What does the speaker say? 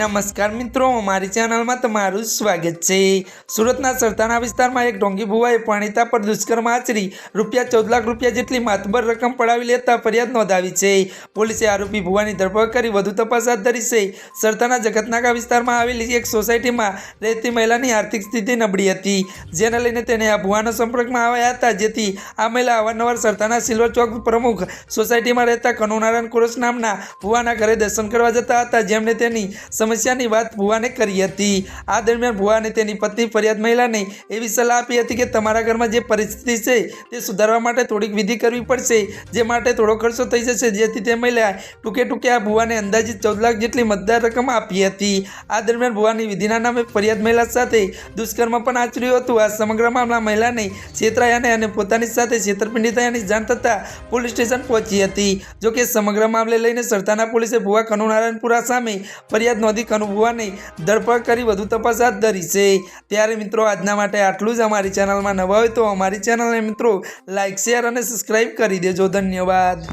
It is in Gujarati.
નમસ્કાર મિત્રો, મારી ચેનલમાં તમારું સ્વાગત છે. સુરતના સરતાના વિસ્તારમાં એક ઢોંગી ભુવાએ પાણીતા પર દુષ્કર્મ આચરી રૂપિયા ચૌદ લાખ રૂપિયા જેટલી માતબર રકમ પડાવી લેતા ફરિયાદ નોંધાવી છે. પોલીસે આરોપી ભુવાની ધરપકડ કરી વધુ તપાસ હાથ ધરી છે. સરતાના જગતનાકા વિસ્તારમાં આવેલી એક સોસાયટીમાં રહેતી મહિલાની આર્થિક સ્થિતિ નબળી હતી. જેને લઈને તેને આ ભુવાના સંપર્કમાં આવ્યા હતા, જેથી આ મહિલા અવારનવાર સરતાના સિલ્વર ચોક પ્રમુખ સોસાયટીમાં રહેતા કનુનારાયણ કુરસ નામના ભુવાના ઘરે દર્શન કરવા જતા હતા. જેમને તેની સમસ્યાની વાત ભુવાને કરી હતી. આ દરમિયાન ભુવાને તેની પત્ની ફરિયાદ મહિલાને એવી સલાહ આપી હતી કે તમારા ઘરમાં જે પરિસ્થિતિ છે તે સુધારવા માટે થોડીક વિધિ કરવી પડશે, જે માટે થોડો ખર્ચો થઈ જશે, જેથી તે મહિલાએ ટૂંકે ટૂંકે આ ભુવાને અંદાજિત ચૌદ લાખ જેટલી મતદાર રકમ આપી હતી. આ દરમિયાન ભુવાની વિધિના નામે ફરિયાદ મહિલા સાથે દુષ્કર્મ પણ આચર્યું હતું. આ સમગ્ર મામલા મહિલાને છેતરાયાને અને પોતાની સાથે છેતરપિંડી થયાની જાણ થતાં પોલીસ સ્ટેશન પહોંચી હતી. જોકે સમગ્ર મામલે લઈને સરતાના પોલીસે ભુવા કનુનારાયણપુરા સામે ફરિયાદ નોંધી કનુ ભુવાને ધરપકડ કરી વધુ તપાસ હાથ ધરી છે. ત્યારે મિત્રો, આજના માટે આટલું જ. અમારી ચેનલમાં નવા હોય તો અમારી ચેનલને મિત્રો લાઇક શેર અને સબસ્ક્રાઈબ કરી દેજો. ધન્યવાદ.